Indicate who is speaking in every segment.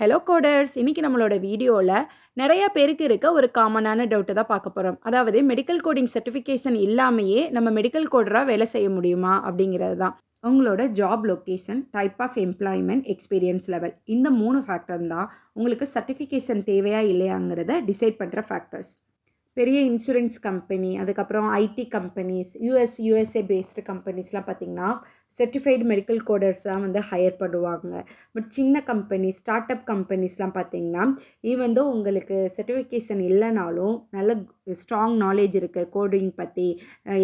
Speaker 1: Hello coders இன்னைக்கு நம்மளோட வீடியோவில் நிறைய பேருக்கு இருக்க ஒரு காமனான டவுட்டை தான் பார்க்க போகிறோம் அதாவது மெடிக்கல் கோடிங் சர்டிஃபிகேஷன் இல்லாமையே நம்ம மெடிக்கல் கோடராக வேலை செய்ய முடியுமா? அப்படிங்கிறது தான். உங்களோட job location type of employment experience level இந்த மூணு ஃபேக்டர் தான் உங்களுக்கு சர்டிஃபிகேஷன் தேவையா இல்லையாங்கிறத டிசைட் பண்ணுற ஃபேக்டர்ஸ் பெரிய இன்சூரன்ஸ் கம்பெனி அதுக்கப்புறம் IT companies US USA based கம்பெனிஸ்லாம் பார்த்திங்கன்னா சர்டிஃபைடு மெடிக்கல் கோடர்ஸ் தான் வந்து ஹையர் பண்ணுவாங்க. பட் சின்ன கம்பெனி ஸ்டார்ட் அப் கம்பெனிஸ்லாம் பார்த்தீங்கன்னா ஈவன் தோ உங்களுக்கு சர்டிஃபிகேஷன் இல்லைனாலும் நல்ல ஸ்ட்ராங் நாலேஜ் இருக்குது கோடிங் பற்றி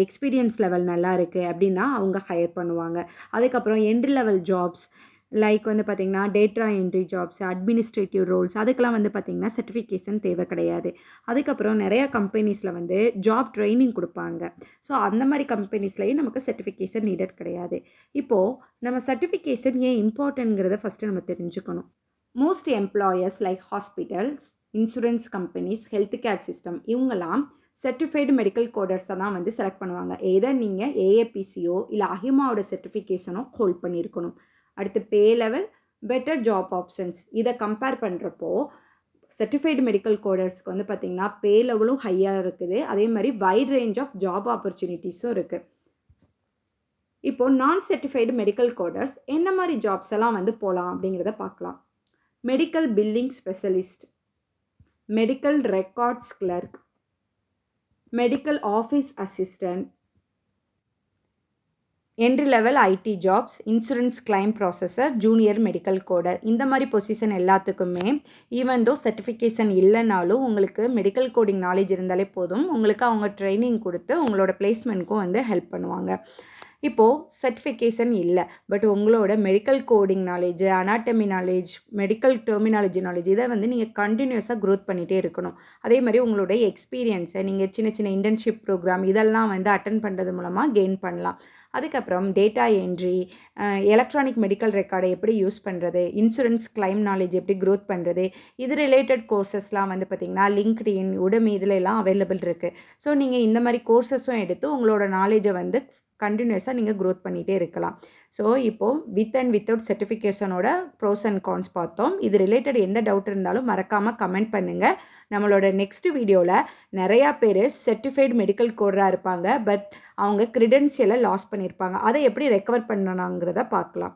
Speaker 1: எக்ஸ்பீரியன்ஸ் லெவல் நல்லா இருக்குது அப்படின்னா அவங்க ஹையர் பண்ணுவாங்க. அதுக்கப்புறம் என்ட்ரி லெவல் ஜாப்ஸ் லைக் வந்து பார்த்திங்கன்னா data entry jobs administrative roles அதுக்கெலாம் வந்து பார்த்திங்கன்னா சர்டிஃபிகேஷன் தேவை கிடையாது. அதுக்கப்புறம் நிறையா கம்பெனிஸில் வந்து ஜாப் ட்ரைனிங் கொடுப்பாங்க. ஸோ அந்த மாதிரி கம்பெனிஸ்லேயும் நமக்கு சர்டிஃபிகேஷன் நீடட் கிடையாது. இப்போது நம்ம சர்டிஃபிகேஷன் ஏன் இம்பார்ட்டன்ங்கிறத ஃபஸ்ட்டு நம்ம தெரிஞ்சுக்கணும். Most employers like hospitals insurance companies health care system இவங்கெல்லாம் சர்டிஃபைடு மெடிக்கல் கோடர்ஸை தான் வந்து செலக்ட் பண்ணுவாங்க. எதை நீங்கள் ஏஏபிசியோ இல்லை அஹிமாவோட சர்டிஃபிகேஷனோ ஹோல்ட் பண்ணியிருக்கணும். அடுத்து pay level better job options. இதை கம்பேர் பண்ணுறப்போ சர்டிஃபைடு மெடிக்கல் கோடர்ஸ்க்கு வந்து பார்த்திங்கன்னா பே லெவலும் ஹையாக இருக்குது. அதே மாதிரி வைட் ரேஞ்ச் ஆஃப் ஜாப் ஆப்பர்ச்சுனிட்டிஸும் இருக்குது இப்போது நான் சர்டிஃபைடு மெடிக்கல் கோடர்ஸ் என்ன மாதிரி ஜாப்ஸ் எல்லாம் வந்து போகலாம் அப்படிங்கிறத பார்க்கலாம். Medical billing specialist medical records clerk medical office assistant entry level IT jobs insurance claim processor junior medical coder இந்த மாதிரி பொசிஷன் எல்லாத்துக்குமே ஈவன் தோ சர்டிஃபிகேஷன் இல்லைனாலும் உங்களுக்கு மெடிக்கல் கோடிங் நாலேஜ் இருந்தாலே போதும். உங்களுக்கு அவங்க ட்ரைனிங் கொடுத்து உங்களோட பிளேஸ்மெண்ட்க்கும் வந்து ஹெல்ப் பண்ணுவாங்க. இப்போது சர்டிஃபிகேஷன் இல்லை. பட் உங்களோட medical coding knowledge anatomy knowledge medical terminology knowledge இதை வந்து நீங்கள் கண்டினியூஸாக க்ரோத் பண்ணிகிட்டே இருக்கணும். அதே மாதிரி உங்களுடைய எக்ஸ்பீரியன்ஸை நீங்கள் சின்ன சின்ன இன்டர்ன்ஷிப் ப்ரோக்ராம் இதெல்லாம் வந்து அட்டன் பண்ணுறது மூலமாக கெயின் பண்ணலாம். அதுக்கப்புறம் டேட்டா என்ட்ரி எலக்ட்ரானிக் மெடிக்கல் ரெக்கார்டை எப்படி யூஸ் பண்ணுறது இன்சூரன்ஸ் கிளைம் நாலேஜ் எப்படி க்ரோத் பண்ணுறது இது ரிலேட்டட் கோர்சஸ்லாம் வந்து பார்த்திங்கன்னா லிங்க்டின் உடமை இதில் எல்லாம் அவைலபிள் இருக்குது ஸோ நீங்கள் இந்த மாதிரி கோர்சஸும் எடுத்து உங்களோட நாலேஜை வந்து கண்டினியூஸாக நீங்கள் க்ரோத் பண்ணிகிட்டே இருக்கலாம். ஸோ இப்போது வித் அண்ட் வித்தவுட் சர்டிஃபிகேஷனோட ப்ரோஸ் அண்ட் கான்ஸ் பார்த்தோம். இது ரிலேட்டட் எந்த டவுட் இருந்தாலும் மறக்காமல் கமெண்ட் பண்ணுங்கள் நம்மளோட நெக்ஸ்ட் வீடியோவில் நிறையா பேர் சர்டிஃபைடு மெடிக்கல் கோடராக இருப்பாங்க. பட் அவங்க க்ரிடென்ஷியலை லாஸ் பண்ணியிருப்பாங்க அதை எப்படி ரெக்கவர் பண்ணணுங்கிறத பார்க்கலாம்.